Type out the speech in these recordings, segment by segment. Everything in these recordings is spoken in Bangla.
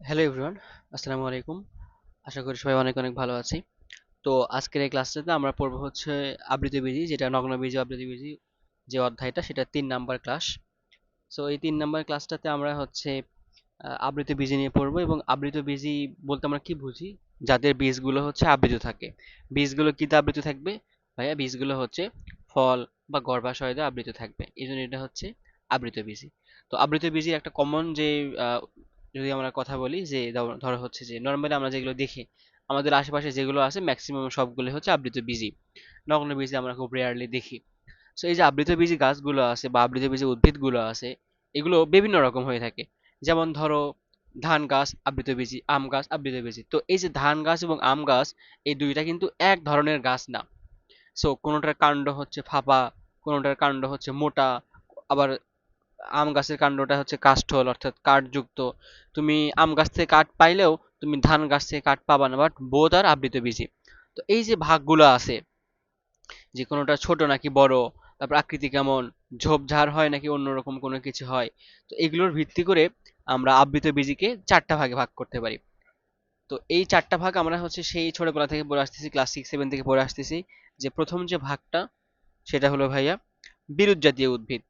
হ্যালো এভরিওয়ান আসসালামু আলাইকুম আশা করি সবাই অনেক অনেক ভালো আছি। তো আজকের এই ক্লাসটাতে আমরা পড়ব হচ্ছে আবৃত্তি বিজি যেটা নগ্ন বিজি আবৃত্তি বিজি যে অধ্যায়টা সেটা তিন নাম্বার ক্লাস সো এই তিন নাম্বার ক্লাসটাতে আমরা হচ্ছে আহ, আবৃত্তি বীজি নিয়ে পড়ব এবং আবৃত বীজি বলতে আমরা কি বুঝি? যাদের বীজগুলো হচ্ছে আবৃত থাকে। বীজগুলো কিতে আবৃত থাকবে? ভাইয়া বীজগুলো হচ্ছে ফল বা গর্ভাশয় দিয়ে আবৃত থাকবে। এই জন্য এটা হচ্ছে আবৃত বীজি তো আবৃত বীজির একটা কমন যে যদি আমরা কথা বলি যে, ধর- হচ্ছে যে নর্মালি আমরা যেগুলো দেখি, আমাদের আশেপাশে যেগুলো আছে ম্যাক্সিমাম সবগুলো হচ্ছে আবৃত বীজি নগ্ন বীজি আমরা খুব রেয়ারলি দেখি। সো এই যে আবৃতবীজী গাছগুলো আছে বা আবৃতবীজী উদ্ভিদগুলো আছে, এগুলো বিভিন্ন রকম হয়ে থাকে। যেমন ধরো, ধান গাছ, আবৃত আবৃতবীজী আম গাছ আবৃতবীজী তো এই যে ধান গাছ এবং আম গাছ, এই দুইটা কিন্তু এক ধরনের গাছ না। সো কোনোটার কাণ্ড হচ্ছে ফাঁপা, কোনোটার কাণ্ড হচ্ছে মোটা, আবার আম গাছের কাণ্ডটা হচ্ছে কাষ্ঠল, অর্থাৎ কাঠযুক্ত। তুমি আম গাছ থেকে কাঠ পাইলেও তুমি ধান গাছ থেকে কাঠ পাবা না বাট বোধ আর আবৃতবীজী তো এই যে ভাগগুলো আছে, যে কোনোটা ছোট নাকি বড়, তারপর আকৃতি কেমন, ঝোপঝাড় হয় নাকি অন্যরকম কোনো কিছু হয়, তো এগুলোর ভিত্তি করে আমরা আবৃত বীজিকে চারটা ভাগে ভাগ করতে পারি। তো এই চারটা ভাগ আমরা হচ্ছে সেই ছোটবেলা থেকে পড়ে আসতেছি ক্লাস সিক্স সেভেন থেকে পড়ে আসতেছি, যে প্রথম যে ভাগটা, সেটা হলো ভাইয়া বিরুৎ জাতীয় উদ্ভিদ।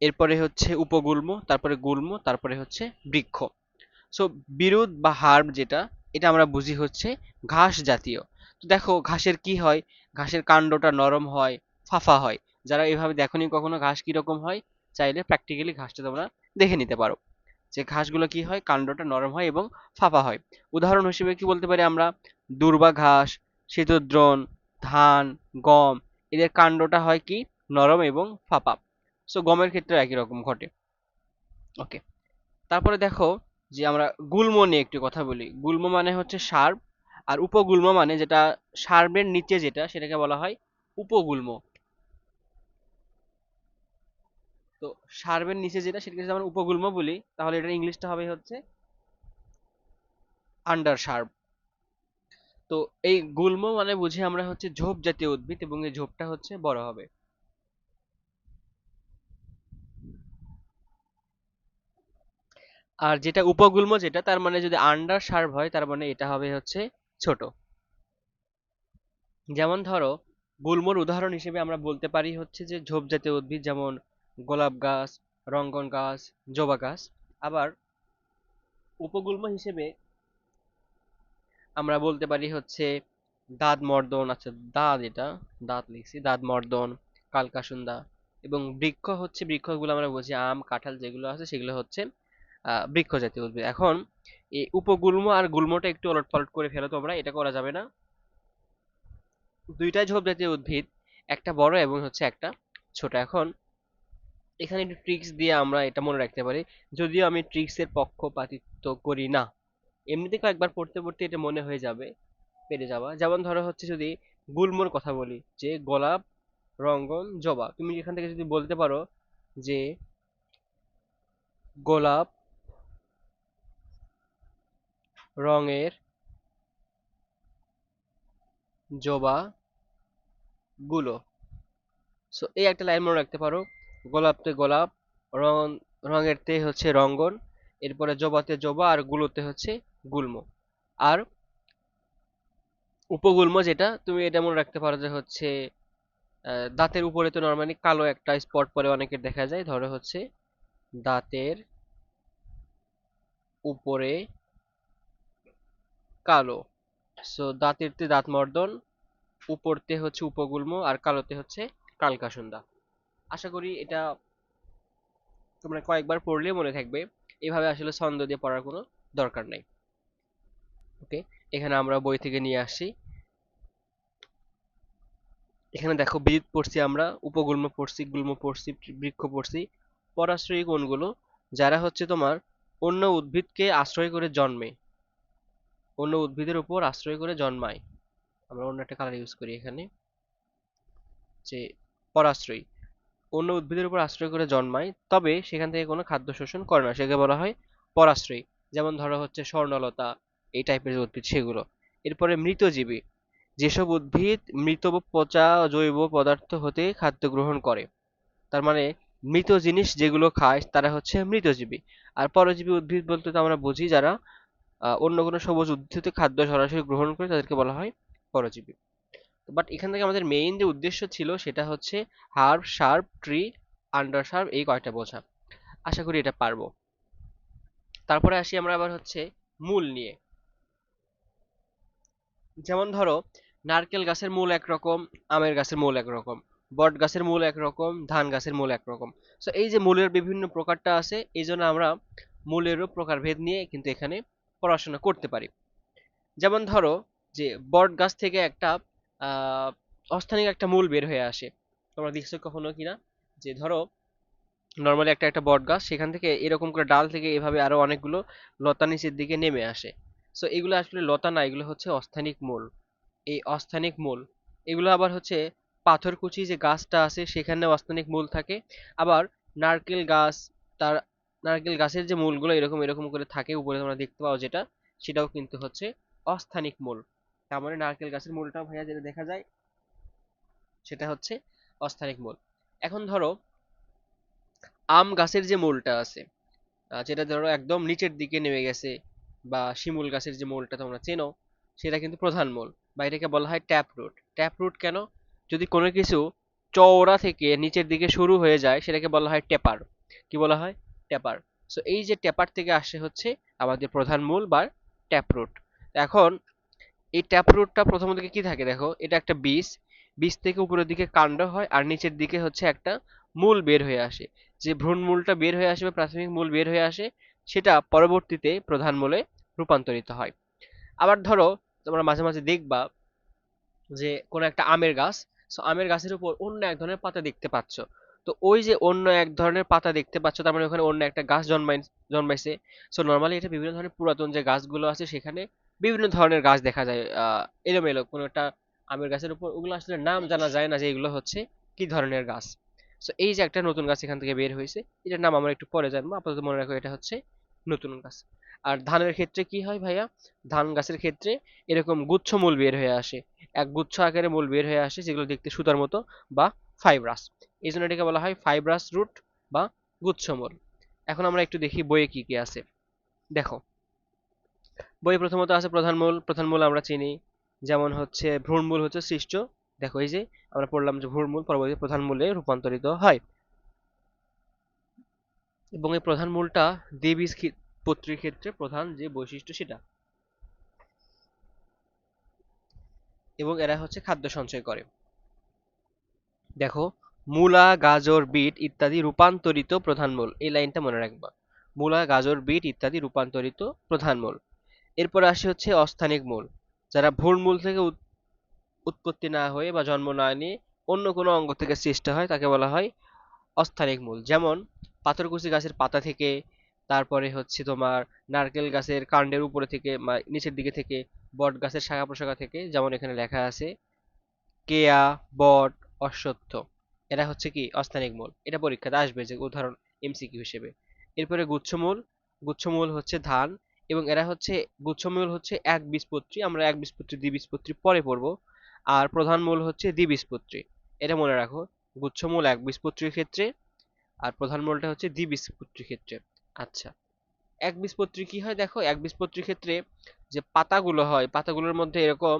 এরপরে হচ্ছে উপগুল্ম, তারপরে গুল্ম, তারপরে হচ্ছে বৃক্ষ। সো বিরুৎ বা হার্ব যেটা, এটা আমরা বুঝি হচ্ছে ঘাস জাতীয়। তো দেখো, ঘাসের কি হয়? ঘাসের কাণ্ডটা নরম হয়, ফাফা হয়। যারা এভাবে দেখোনি কখনো ঘাস কীরকম হয়, চাইলে প্র্যাকটিক্যালি ঘাসটা তোমরা দেখে নিতে পারো। যে ঘাসগুলো কি হয়? কাণ্ডটা নরম হয় এবং ফাফা হয়। উদাহরণ হিসেবে কি বলতে পারি আমরা? দূর্বা ঘাস শীতদ্রোণ ধান, গম, এদের কাণ্ডটা হয় কি? নরম এবং ফাঁপা। সো গমের ক্ষেত্রে একই রকম ঘটে। ওকে তারপরে দেখো যে আমরা গুল্ম নিয়ে একটু কথা বলি। গুল্ম মানে হচ্ছে সার্ব আর উপগুল্ম মানে যেটা সার্বের নিচে যেটা সেটাকে বলা হয় উপগুল্ম। তো সার্বের নিচে যেটা সেটাকে যদি আমরা উপগুল্ম বলি, তাহলে এটার ইংলিশটা হবে হচ্ছে আন্ডার সার্ব তো এই গুল্ম মানে বুঝি আমরা হচ্ছে ঝোপ জাতীয় উদ্ভিদ এবং এই ঝোপটা হচ্ছে বড় হবে। আর যেটা উপগুল্ম যেটা, তার মানে যদি আন্ডার সার্ভ হয়, তার মানে এটা হবে হচ্ছে ছোট। যেমন ধরো, গুল্মর উদাহরণ হিসেবে আমরা বলতে পারি হচ্ছে যে ঝোপ জাতীয় উদ্ভিদ, যেমন গোলাপ গাছ, রঙ্গন গাছ, জবা গাছ। আবার উপগুল্ম হিসেবে আমরা বলতে পারি হচ্ছে দাঁত মর্দন আচ্ছা দাঁত এটা, দাঁত লিখছি, দাঁত মর্দন, কালকাসুন্দা এবং বৃক্ষ হচ্ছে, বৃক্ষগুলো আমরা বুঝি আম, কাঁঠাল যেগুলো আছে, সেগুলো হচ্ছে বৃক্ষ জাতীয় উদ্ভিদ এখন এই উপগুল্ম আর গুল্মটা একটু অলট পালট করে ফেলো তোমরা, এটা করা যাবে না। দুইটাই ঝোপ জাতীয় উদ্ভিদ, একটা বড় এবং হচ্ছে একটা ছোট। এখন এখানে একটু ট্রিক্স দিয়ে আমরা এটা মনে রাখতে পারি। যদিও আমি ট্রিক্সের পক্ষপাতিত্ব করি না। এমনিতে কয়েকবার পড়তে পড়তে এটা মনে হয়ে যাবে, পেরে যাওয়া। যেমন ধরো হচ্ছে যদি গুল্মর কথা বলি, যে গোলাপ, রঙ্গন, জবা। তুমি এখান থেকে যদি বলতে পারো যে গোলাপ রঙের জবা গুলো। সো এই একটা লাইন মনে রাখতে পারো। গোলাপতে গোলাপ, রং, রঙের তে হচ্ছে রঙ্গন, এরপরে জবাতে জবা আর গুলোতে হচ্ছে গুল্ম। আর উপগুল্ম যেটা, তুমি এটা মনে রাখতে পারো যে হচ্ছে দাঁতের উপরে তো নর্মালি কালো একটা স্পট পরে অনেকের দেখা যায়। ধরো হচ্ছে, দাঁতের উপরে কালো। সো দাঁতের তে দাঁত মর্দন উপরতে হচ্ছে উপগুল্ম আর কালোতে হচ্ছে কালকাসুন্দা আশা করি এটা তোমরা কয়েকবার পড়লে মনে থাকবে, এভাবে আসলে ছন্দ দিয়ে পড়ার কোনো দরকার নাই। ওকে এখানে আমরা বই থেকে নিয়ে আসি। এখানে দেখো বীজ পড়ছি আমরা, উপগুল্ম পড়ছি, গুল্ম পড়ছি, বৃক্ষ পড়ছি। পরাশ্রয়ী কোনগুলো যারা হচ্ছে তোমার অন্য উদ্ভিদকে আশ্রয় করে জন্মে অন্য উদ্ভিদের উপর আশ্রয় করে জন্মায়। আমরা অন্য একটা কালার ইউজ করি এখানে, যে পরাশ্রয়ী। অন্য উদ্ভিদের উপর আশ্রয় করে জন্মায়, তবে সেখান থেকে কোনো খাদ্য শোষণ করে না। সেকে বলা হয় পরাশ্রয়ী। যেমন ধরো হচ্ছে স্বর্ণলতা, এই টাইপের উদ্ভিদ সেগুলো। এরপরে মৃতজীবী। যেসব উদ্ভিদ মৃত পচা জৈব পদার্থ হতে খাদ্য গ্রহণ করে, তার মানে মৃত জিনিস যেগুলো খায়, তারা হচ্ছে মৃতজীবী। আর পরজীবী উদ্ভিদ বলতে তো আমরা বুঝি যারা অন্য কোনো সবুজ উদ্ভিদ খাদ্য সরাসরি গ্রহণ করে তাদেরকে বলা হয় পরজীবী। বাট এখান থেকে আমাদের মেইন যে উদ্দেশ্য ছিল সেটা হচ্ছে herb shrub tree under shrub এই কয়টা বোঝা। আশা করি এটা পারব। তারপরে আসি আমরা আবার হচ্ছে মূল নিয়ে। যেমন ধরো, নারকেল গাছের মূল একরকম আমের গাছের মূল একরকম বট গাছের মূল একরকম ধান গাছের মূল একরকম সো এই যে মূলের বিভিন্ন প্রকারটা আছে, এই জন্য আমরা মূলেরও প্রকারভেদ নিয়ে কিন্তু এখানে পড়াশোনা করতে পারি। যেমন ধরো যে বট গাছ থেকে একটা অস্থানিক একটা মূল বের হয়ে আসে। তোমরা দেখছ কখনো কিনা? যে ধরো নর্মালি একটা একটা বট গাছ, সেখান থেকে এরকম করে ডাল থেকে এভাবে আরও অনেকগুলো লতা নিচের দিকে নেমে আসে। সো এগুলো আসলে লতা না, এগুলো হচ্ছে অস্থানিক মূল। এই অস্থানিক মূল, এগুলো আবার হচ্ছে পাথরকুচি যে গাছটা আছে সেখানে অস্থানিক মূল থাকে। আবার নারকেল গাছ, তার নারকেল গাছের যে মূলগুলো এরকম এরকম করে থাকে, উপরে তোমরা দেখতে পাও যেটা, সেটাও কিন্তু হচ্ছে অস্থানিক মূল। তার মানে নারকেল গাছের মূলটাও ভাইয়া যেটা দেখা যায়, সেটা হচ্ছে অস্থানিক মূল। এখন ধরো, আম গাছের যে মূলটা আছে যেটা ধরো একদম নিচের দিকে নেমে গেছে, বা শিমুল গাছের যে মূলটা তোমরা চেনো, সেটা কিন্তু প্রধান মূল, বা এটাকে বলা হয় ট্যাপ রুট। ট্যাপ রুট কেন? যদি কোনো কিছু চওড়া থেকে নিচের দিকে শুরু হয়ে যায়, সেটাকে বলা হয় টেপার। কি বলা হয়? টেপার সো এই যে ট্যাপার থেকে আসে হচ্ছে আমাদের প্রধান মূল বা ট্যাপ রুট। এখন, এই ট্যাপ রুটটা প্রথম দিকে কি থাকে দেখো? এটা একটা বীজ। বীজ থেকে উপরের দিকে কাণ্ড হয় আর নিচের দিকে হচ্ছে একটা মূল বের হয়ে আসে। যে ভ্রূণমূলটা বের হয়ে আসে বা প্রাথমিক মূল বের হয়ে আসে, সেটা পরবর্তীতে প্রধান মূলে রূপান্তরিত হয়। আবার ধরো, তোমরা মাঝে মাঝে দেখবা যে কোনো একটা আমের গাছ সো আমের গাছের উপর অন্য এক ধরনের পাতা দেখতে পাচ্ছ। তো ওই যে অন্য এক ধরনের পাতা দেখতে পাচ্ছ, তার মানে ওখানে অন্য একটা গাছ জন্মাই, জন্মাইছে। সো নর্মালি এটা বিভিন্ন ধরনের পুরাতন যে গাছগুলো আছে, সেখানে বিভিন্ন ধরনের গাছ দেখা যায়, আহ, এলোমেলো। কোনো একটা আমের গাছের উপর, ওগুলো আসলে নাম জানা যায় না যে এগুলো হচ্ছে কি ধরনের গাছ। সো এই যে একটা নতুন গাছ এখান থেকে বের হয়েছে, এটার নাম আমরা একটু পরে জানব। আপাতত মনে রাখো, এটা হচ্ছে নতুন গাছ। আর ধানের ক্ষেত্রে কি হয় ভাইয়া? ধান গাছের ক্ষেত্রে এরকম গুচ্ছ মূল বের হয়ে আসে। এক গুচ্ছ আকারে মূল বের হয়ে আসে, যেগুলো দেখতে সুতার মতো বা ফাইব্রাস এই জন্য এটাকে বলা হয় ফাইব্রাস রুট বা গুচ্ছমূল। এখন আমরা একটু দেখি বইয়ে কি কি আছে। দেখো, বইয়ে প্রথমত আছে প্রধান মূল প্রধান মূল আমরা চিনি, যেমন হচ্ছে ভ্রূণমূল হচ্ছে সৃষ্ট। দেখো এই যে, আমরা পড়লাম যে ভ্রূণমূল পরবর্তী প্রধান মূলে রূপান্তরিত হয়। এবং এই প্রধান মূলটা পত্রীর ক্ষেত্রে প্রধান যে বৈশিষ্ট্য সেটা। এবং এরা হচ্ছে খাদ্য সঞ্চয় করে। দেখো মূলা, গাজর, বিট ইত্যাদি রূপান্তরিত প্রধান মূল। এই লাইনটা মনে রাখবা। মূলা, গাজর, বিট ইত্যাদি রূপান্তরিত প্রধান মূল। এরপর আসে হচ্ছে অস্থানিক মূল। যারা ভ্রূণমূল থেকে উৎ- উৎপত্তি না হয়ে বা জন্ম না নিয়ে অন্য কোনো অঙ্গ থেকে সৃষ্টি হয়, তাকে বলা হয় অস্থানিক মূল। যেমন পাথরকুচি গাছের পাতা থেকে, তারপরে হচ্ছে তোমার নারকেল গাছের কাণ্ডের উপরে থেকে নিচের দিকে থেকে, বট গাছের শাখা প্রশাখা থেকে, যেমন এখানে লেখা আছে, কেয়া, বট, অশ্বত্থ। এরা হচ্ছে কি অস্থানিক মূল। এটা পরীক্ষাতে আসবে যে উদাহরণ এমসিকিউ হিসেবে। এরপরে গুচ্ছমূল গুচ্ছমূল হচ্ছে ধান এবং এরা হচ্ছে, গুচ্ছমূল হচ্ছে এক বীজপত্রী, আমরা এক বীজপত্রী দ্বিবীজপত্রী পরে পড়ব। আর প্রধান মূল হচ্ছে দ্বিবীজপত্রী এটা মনে রাখো, গুচ্ছমূল এক বীজপত্রীর ক্ষেত্রে আর প্রধান মূলটা হচ্ছে দ্বিবীজপত্রীর ক্ষেত্রে। আচ্ছা এক বীজপত্রী কি হয় দেখো? এক বীজপত্রীর ক্ষেত্রে যে পাতাগুলো হয়, পাতাগুলোর মধ্যে এরকম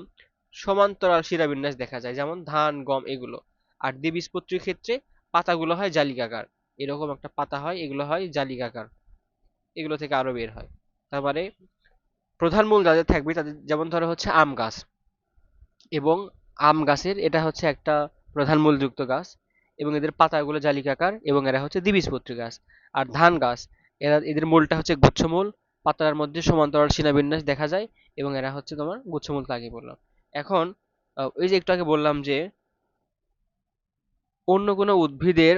সমান্তরাল শিরাবিন্যাস দেখা যায়, যেমন ধান, গম এগুলো। আর দ্বিবীজপত্রীর ক্ষেত্রে পাতাগুলো হয় জালিকাকার। এরকম একটা পাতা হয়, এগুলো হয় জালিকাকার। এগুলো থেকে আরও বের হয়। তারপরে প্রধান মূল যাদের থাকবে তাদের, যেমন ধরো হচ্ছে আম গাছ। এবং আম গাছের এটা হচ্ছে একটা প্রধান মূলযুক্ত গাছ এবং এদের পাতাগুলো জালিকাকার এবং এরা হচ্ছে দ্বিবীজপত্রী গাছ। আর ধান গাছ, এরা, এদের মূলটা হচ্ছে গুচ্ছমূল। পাতার মধ্যে সমান্তরাল শিলাবিন্যাস দেখা যায় এবং এরা হচ্ছে তোমার গুচ্ছমূল তো আগে বললাম। এখন ওই যে একটু আগে বললাম যে অন্য কোনো উদ্ভিদের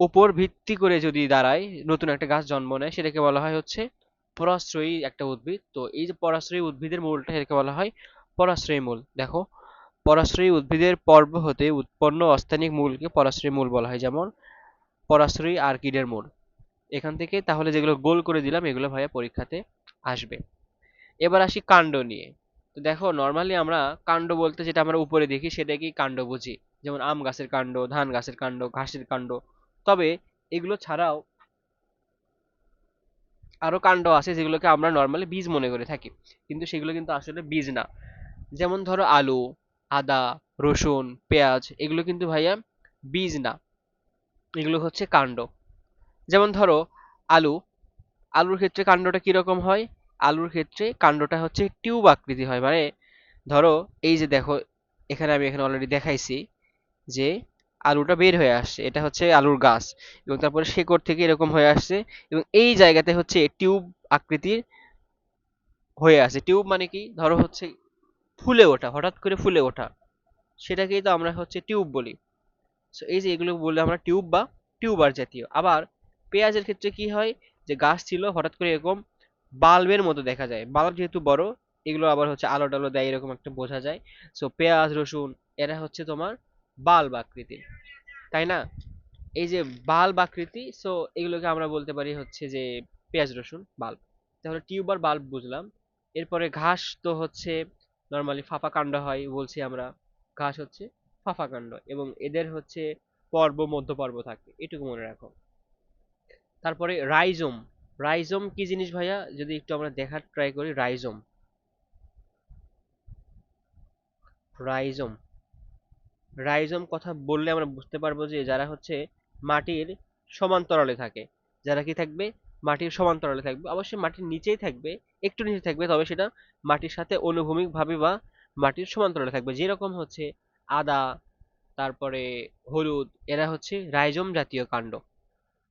উপর ভিত্তি করে যদি দাঁড়ায়, নতুন একটা গাছ জন্ম নেয়, সেটাকে বলা হয় হচ্ছে পরাশ্রয়ী একটা উদ্ভিদ। তো এই যে পরাশ্রয়ী উদ্ভিদের মূলটা এটাকে বলা হয় পরাশ্রয়ী মূল। দেখো, পরাশ্রয়ী উদ্ভিদের পর্ব হতে উৎপন্ন অস্থানিক মূলকে পরাশ্রয়ী মূল বলা হয়। যেমন, পরাশ্রয়ী আর্কিডের মূল। এখান থেকে তাহলে যেগুলো গোল করে দিলাম, এগুলো ভাইয়া পরীক্ষাতে আসবে। এবার আসি কাণ্ড নিয়ে। তো দেখো নর্মালি আমরা কাণ্ড বলতে যেটা আমরা উপরে দেখি, সেটাকেই কাণ্ড বুঝি। যেমন আম গাছের কাণ্ড, ধান গাছের কাণ্ড, ঘাসের কাণ্ড। তবে এগুলো ছাড়াও আরও কাণ্ড আছে যেগুলোকে আমরা নর্মালি বীজ মনে করে থাকি। কিন্তু সেগুলো কিন্তু আসলে বীজ না। যেমন ধরো আলু, আদা, রসুন, পেঁয়াজ, এগুলো কিন্তু ভাইয়া বীজ না। এগুলো হচ্ছে কাণ্ড। যেমন ধরো আলু, আলুর ক্ষেত্রে কাণ্ডটা কীরকম হয়? আলুর ক্ষেত্রে কাণ্ডটা হচ্ছে টিউব আকৃতি হয়। মানে ধরো এই যে দেখো, এখানে আমি এখানে অলরেডি দেখাইছি। যে আলুটা বের হয়ে আসছে, এটা হচ্ছে আলুর গাছ এবং তারপরে শেকড় থেকে এরকম হয়ে আসছে এবং এই জায়গাতে হচ্ছে টিউব আকৃতির হয়ে আছে টিউব মানে কি? ধরো হচ্ছে ফুলে ওঠা, হঠাৎ করে ফুলে ওঠা। সেটাকেই তো আমরা হচ্ছে টিউব বলি। সো এই যে এগুলো বললে আমরা টিউব বা টিউবার জাতীয়। আবার পেঁয়াজের ক্ষেত্রে কি হয়? যে গাছ ছিল, হঠাৎ করে এরকম বাল্বের মতো দেখা যায়। বাল্ব যেহেতু বড়, এগুলো আবার হচ্ছে আলো টালো দেয়, এরকম একটা বোঝা যায়। সো পেঁয়াজ, রসুন, এরা হচ্ছে তোমার বাল্ব আকৃতির তাই না? এই যে বাল্ব আকৃতি সো এগুলোকে আমরা বলতে পারি হচ্ছে যে পেঁয়াজ রসুন বাল্ব। তাহলে টিউবার বাল্ব বুঝলাম, এরপরে ঘাস তো হচ্ছে নর্মালি ফাঁপা কাণ্ড হয় বলছি আমরা, ঘাস হচ্ছে ফাঁপা কাণ্ড এবং এদের হচ্ছে পর্ব মধ্য পর্ব থাকে, এটুকু মনে রাখো। তারপরে রাইজোম রাইজোম কি জিনিস ভাইয়া? যদি একটু আমরা দেখার ট্রাই করি, রাইজোম। রাইজোম রাইজোম কথা বললে আমরা বুঝতে পারব যে যারা হচ্ছে মাটির সমান্তরালে থাকে। যারা কি থাকবে? মাটির সমান্তরালে থাকবে। অবশ্যই মাটির নিচেই থাকবে, একটু নিচে থাকবে, তবে সেটা মাটির সাথে অনুভূমিক ভাবে বা মাটির সমান্তরালে থাকবে। যেরকম হচ্ছে আদা, তারপরে হলুদ, এরা হচ্ছে রাইজোম জাতীয় কাণ্ড।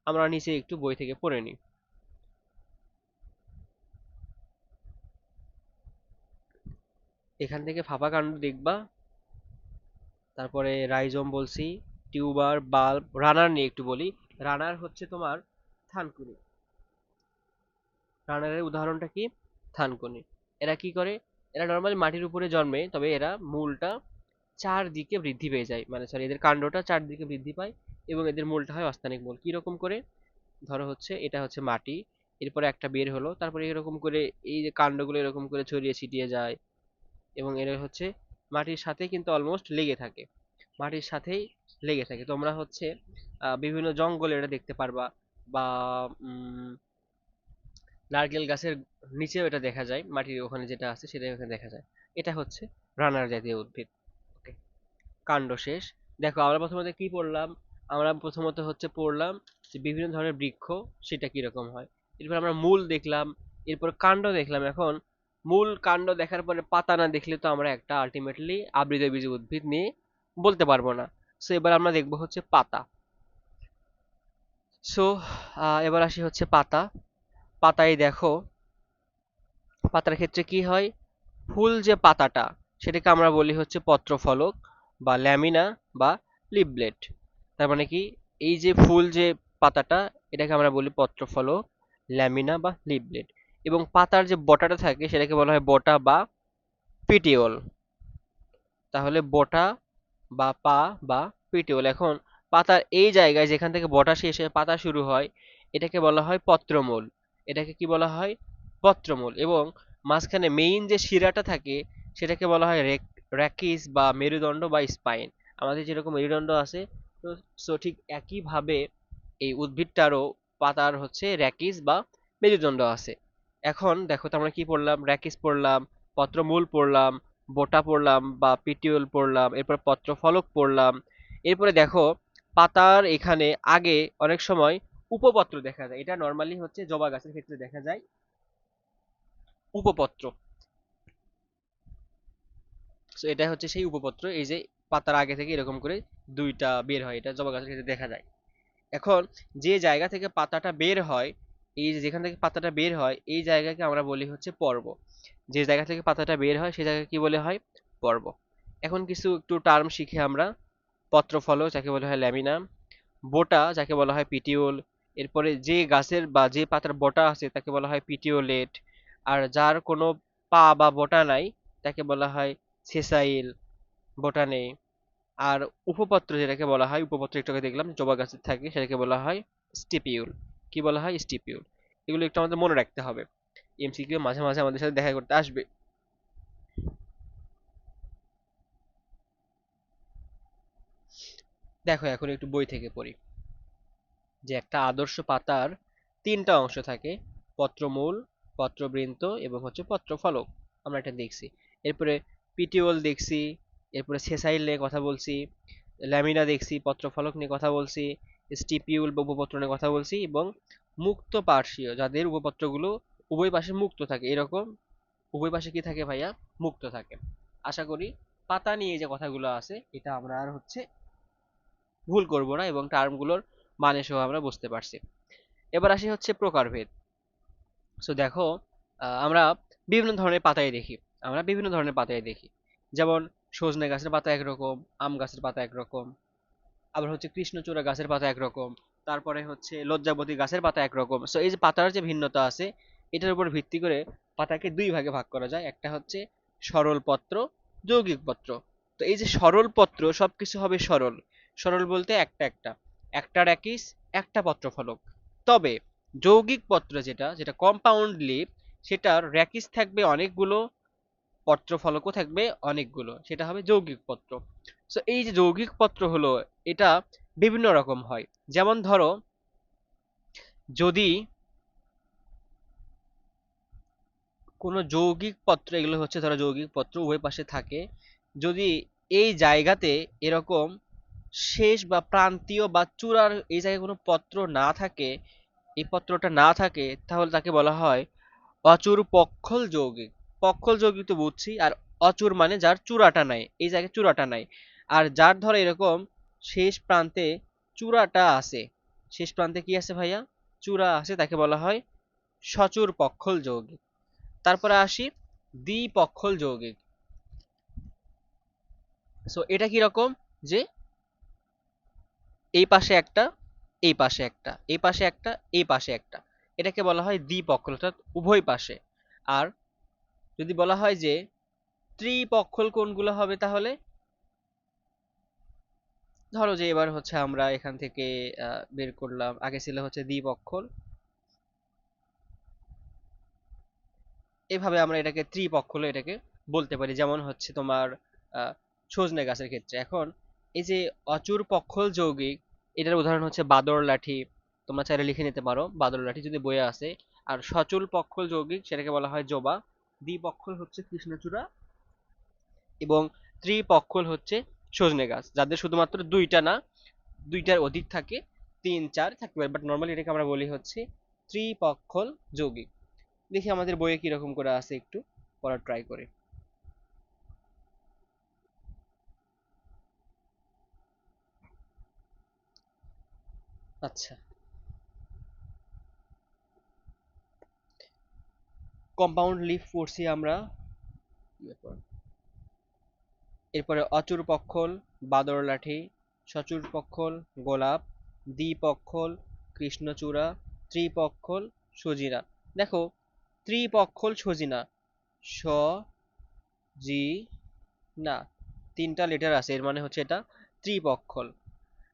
আমরা নিচে একটু বই থেকে পড়ে নিই। এখান থেকে ফাঁপা কাণ্ড দেখবা। তারপরে রাইজোম বলছি, টিউবার, বাল্ব, রানার নিয়ে একটু বলি। রানার হচ্ছে তোমার থানকুনি। রানারের উদাহরণটা কি? থানকুনি। এরা কি করে? এরা নর্মালি মাটির উপরে জন্মে, তবে এরা মূলটা চারদিকে বৃদ্ধি পেয়ে যায়। মানে সরি এদের কাণ্ডটা চারদিকে বৃদ্ধি পায় এবং এদের মূলটা হয় অস্থানিক মূল। কীরকম করে? ধরো হচ্ছে, এটা হচ্ছে মাটি। এরপরে একটা বের হলো, তারপরে এরকম করে এই যে কাণ্ডগুলো এরকম করে ছড়িয়ে ছিটিয়ে যায় এবং এরা হচ্ছে মাটির সাথে কিন্তু অলমোস্ট লেগে থাকে। মাটির সাথেই লেগে থাকে। তোমরা হচ্ছে বিভিন্ন জঙ্গলে এটা দেখতে পারবা বা নারকেল গাছের নিচেও এটা দেখা যায়। মাটির ওখানে যেটা আছে সেটা ওখানে দেখা যায়। এটা হচ্ছে রানার জাতীয় উদ্ভিদ। ওকে কাণ্ড শেষ। দেখো, আমরা প্রথমত কি পড়লাম? আমরা প্রথমত হচ্ছে পড়লাম যে বিভিন্ন ধরনের বৃক্ষ সেটা কীরকম হয়। এরপর আমরা মূল দেখলাম, এরপর কাণ্ড দেখলাম। এখন মূল কাণ্ড দেখার পরে পাতা না দেখলে তো আমরা একটা আলটিমেটলি আবৃতবীজী উদ্ভিদ নিয়ে বলতে পারব না। সো এবার আমরা দেখব হচ্ছে পাতা। সো এবার আসি হচ্ছে পাতা। পাতায় দেখো, পাতার ক্ষেত্রে কি হয়? ফুল যে পাতাটা, সেটাকে আমরা বলি হচ্ছে পত্রফলক বা ল্যামিনা বা লিবলেট। তার মানে কি? এই যে ফুল যে পাতাটা, এটাকে আমরা বলি পত্রফলক, ল্যামিনা বা লিবলেট। এবং পাতার যে বটাটা থাকে, সেটাকে বলা হয় বটা বা পিটিওল। তাহলে বটা বা পা বা পিটিওল। এখন পাতার এই জায়গায় যেখান থেকে বটা শেষ হয়ে পাতা শুরু হয়, এটাকে বলা হয় পত্রমূল। এটাকে কি বলা হয়? পত্রমূল। এবং মাঝখানে মেইন যে শিরাটা থাকে, সেটাকে বলা হয় রেক, র্যাকিস বা মেরুদণ্ড বা স্পাইন। আমাদের যেরকম মেরুদণ্ড আছে, তো, সো ঠিক একইভাবে এই উদ্ভিদটারও পাতার হচ্ছে র্যাকিস বা মেরুদণ্ড আছে। এখন দেখো তো আমরা কি পড়লাম? র্যাকিস পড়লাম, পত্রমূল পড়লাম, বোটা পড়লাম বা পিটিউল পড়লাম, এরপর পত্রফলক পড়লাম। এরপরে দেখো পাতার এখানে আগে অনেক সময় উপপত্র দেখা যায়। এটা নর্মালি হচ্ছে জবা গাছের ক্ষেত্রে দেখা যায়। উপপত্র। এটা হচ্ছে সেই উপপত্র। এই যে পাতার আগে থেকে এরকম করে দুইটা বের হয়, এটা জবা গাছের ক্ষেত্রে দেখা যায়। এখন যে জায়গা থেকে পাতাটা বের হয় এই যে যেখান থেকে পাতাটা বের হয়, এই জায়গাকে আমরা বলি হচ্ছে পর্ব। যে জায়গা থেকে পাতাটা বের হয় সেই জায়গাকে কি বলে হয়? পর্ব। এখন কিছু একটু টার্ম শিখে আমরা। পত্রফল যাকে বলা হয় ল্যামিনা বোটা, যাকে বলা হয় পিটিওল এরপরে যে গাছের বা যে পাতার বোটা আছে, তাকে বলা হয় পিটিওলেট আর যার কোনো পা বা বোটা নাই, তাকে বলা হয় সেসাইল বোটা নেই। আর উপপত্র যেটাকে বলা হয়, উপপত্র একটু দেখলাম, জবা গাছের থাকে, সেটাকে বলা হয় স্টিপিউল কি বলা হয়? স্টিপিউল এগুলো একটু আমাদের মনে রাখতে হবে। এমসিকিউ মাঝে মাঝে আমাদের সাথে দেখা করতে আসবে। দেখো, এখন একটু বই থেকে পড়ি। যে একটা আদর্শ পাতার তিনটা অংশ থাকে। পত্রমূল পত্রবৃন্ত এবং হচ্ছে পত্রফলক। আমরা এটা দেখছি। এরপরে পিটিওল দেখছি। এরপরে সেসাইল নিয়ে কথা বলছি। ল্যামিনা দেখছি, পত্রফলক নিয়ে কথা বলছি। স্টিপিউল বা উপপত্র নিয়ে কথা বলছি এবং মুক্ত পার্শ্বীয় যাদের উপপত্রগুলো উভয় পাশে মুক্ত থাকে, এরকম উভয় পাশে কি থাকে ভাইয়া? মুক্ত থাকে। আশা করি পাতা নিয়ে যে কথাগুলো আছে, এটা আমরা আর হচ্ছে ভুল করব না এবং টার্মগুলোর মানে সহ আমরা বুঝতে পারছি। এবার আসি হচ্ছে প্রকারভেদ। সো দেখো আমরা বিভিন্ন ধরনের পাতায় দেখি। আমরা বিভিন্ন ধরনের পাতায় দেখি। যেমন সজনে গাছের পাতা একরকম, আম গাছের পাতা একরকম আবার হচ্ছে কৃষ্ণচূড়া গাছের পাতা একরকম, তারপরে হচ্ছে লজ্জাবতী গাছের পাতা একরকম। সো এই যে পাতার যে ভিন্নতা আছে, এটার উপর ভিত্তি করে পাতাকে দুই ভাগে ভাগ করা যায়। একটা হচ্ছে সরল পত্র, যৌগিক পত্র। তো এই যে সরল পত্র, সবকিছু হবে সরল। সরল বলতে একটা একটা। একটা র্যাকিস একটা পত্র ফলক তবে যৌগিক পত্র যেটা যেটা কম্পাউন্ড লিপ সেটার র্যাকিস থাকবে অনেকগুলো, পত্রফলকও থাকবে অনেকগুলো। সেটা হবে যৌগিক পত্র। সো এই যে যৌগিক পত্র হলো, এটা বিভিন্ন রকম হয়। যেমন ধরো, যদি কোনো যৌগিক পত্র, এগুলো হচ্ছে ধরো যৌগিক পত্র, উভয় পাশে থাকে, যদি এই জায়গাতে এরকম শেষ বা প্রান্তীয় বা চূড়ার এই জায়গায় কোনো পত্র না থাকে, এই পত্রটা না থাকে, তাহলে তাকে বলা হয় অচুর পক্ষল যৌগিক। পক্ষল যৌগিক তো বুঝছি, আর অচুর মানে যার চূড়াটা নাই, এই জায়গায় চূড়াটা নাই। আর যার ধরো এরকম শেষ প্রান্তে চূড়াটা আছে। শেষ প্রান্তে কি আছে ভাইয়া? চূড়া আছে, তাকে বলা হয় সচুর পক্ষল যৌগিক। তারপরে আসি দ্বিপক্ষল যৌগিক। সো এটা কি রকম? যে এই পাশে একটা, এই পাশে একটা, এই পাশে একটা, এই পাশে একটা। এটাকে বলা হয় দ্বিপক্ষল, অর্থাৎ উভয় পাশে। আর যদি বলা হয় যে ত্রিপক্ষল কোনগুলো হবে তাহলে? ধরো যে এবার হচ্ছে আমরা এখান থেকে বের করলাম। আগে ছিল হচ্ছে দ্বিপক্ষল এভাবে আমরা এটাকে ত্রিপক্ষল এটাকে বলতে পারি। যেমন হচ্ছে তোমার সজনে গাছের ক্ষেত্রে। এখন এই যে অচুর পক্ষল যৌগিক, এটার উদাহরণ হচ্ছে বাদর লাঠি। তোমরা চাইলে লিখে নিতে পারো। বাদর লাঠি যদি বইয়ে আসে। আর সচল পক্ষল যৌগিক, সেটাকে বলা হয় জবা। দ্বিপক্ষল হচ্ছে কৃষ্ণচূড়া। এবং ত্রিপক্ষল হচ্ছে সজনে গাছ, যাদের শুধুমাত্র দুইটা না, দুইটার অধিক থাকে, তিন, চার থাকতে পারে বাট নর্মালি এটাকে আমরা বলি হচ্ছে ত্রিপক্ষল যৌগিক। দেখি আমাদের বইয়ে কীরকম করে আছে একটু, পড়ার ট্রাই করে। আচ্ছা। কম্পাউন্ড লিফ পড়ছি আমরা এরপরে অচুর পক্ষল, বাদর লাঠি, সচুর পক্ষল, গোলাপ, দ্বিপক্ষল, কৃষ্ণচূড়া, ত্রিপক্ষল, সজিনা। দেখো, ত্রিপক্ষল, সজিনা। স, জি, না, তিনটা লেটার আছে, এর মানে হচ্ছে এটা ত্রিপক্ষল।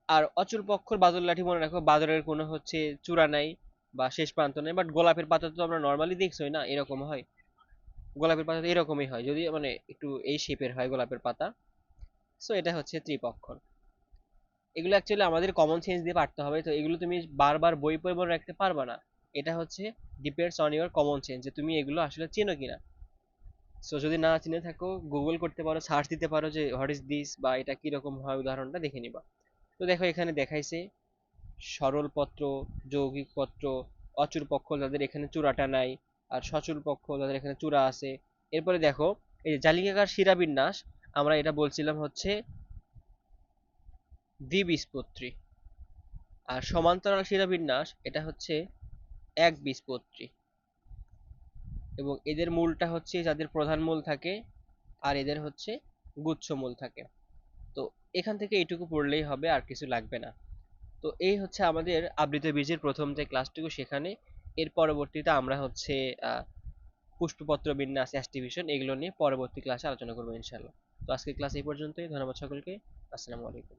আর অচুর পক্ষর বাদর লাঠি মনে রাখো, বাদরের কোনো হচ্ছে চূড়া নাই বা শেষ প্রান্ত নেই বাট গোলাপের পাতা তো আমরা নর্মালি দেখছোই না, এরকম হয়। গোলাপের পাতা এরকমই হয়, যদি মানে একটু এই শেপের হয় গোলাপের পাতা। সো এটা হচ্ছে ত্রিপক্ষর। এগুলো অ্যাকচুয়ালি আমাদের কমন সেন্স দিয়ে পারতে হবে, তো এগুলো তুমি বারবার বই পড়ে মনে রাখতে পারবা না। এটা হচ্ছে depends on your common sense যে তুমি এগুলো আসলে চেনো কিনা। সো যদি না চিনে থাকো গুগল করতে পারো সার্চ দিতে পারো যে হোয়াট ইজ দিস বা এটা কীরকম হয়, উদাহরণটা দেখে নিবা। তো দেখো, এখানে দেখাইছে সরল পত্র যৌগিক পত্র, অচুর পক্ষ, যাদের এখানে চূড়াটা নাই। আর সচুর পক্ষ, যাদের এখানে চূড়া আছে। এরপরে দেখো, এই জালিকাকার শিরাবিন্যাস আমরা এটা বলছিলাম হচ্ছে দ্বিবীজপত্রী। আর সমান্তরাল শিরাবিন্যাস এটা হচ্ছে এক বীজপত্রী এবং এদের মূলটা হচ্ছে যাদের প্রধান মূল থাকে, আর এদের হচ্ছে গুচ্ছ মূল থাকে। তো এখান থেকে এইটুকু পড়লেই হবে, আর কিছু লাগবে না। তো এই হচ্ছে আমাদের আবৃত বীজের প্রথম যে ক্লাসটুকু, সেখানে এর পরবর্তীতে আমরা হচ্ছে পুষ্পপত্র, বিন্যাস, অ্যাস্টিভিশন এগুলো নিয়ে পরবর্তী ক্লাসে আলোচনা করব ইনশাল্লাহ তো আজকের ক্লাস এই পর্যন্তই। ধন্যবাদ সকলকে। আসসালামু আলাইকুম।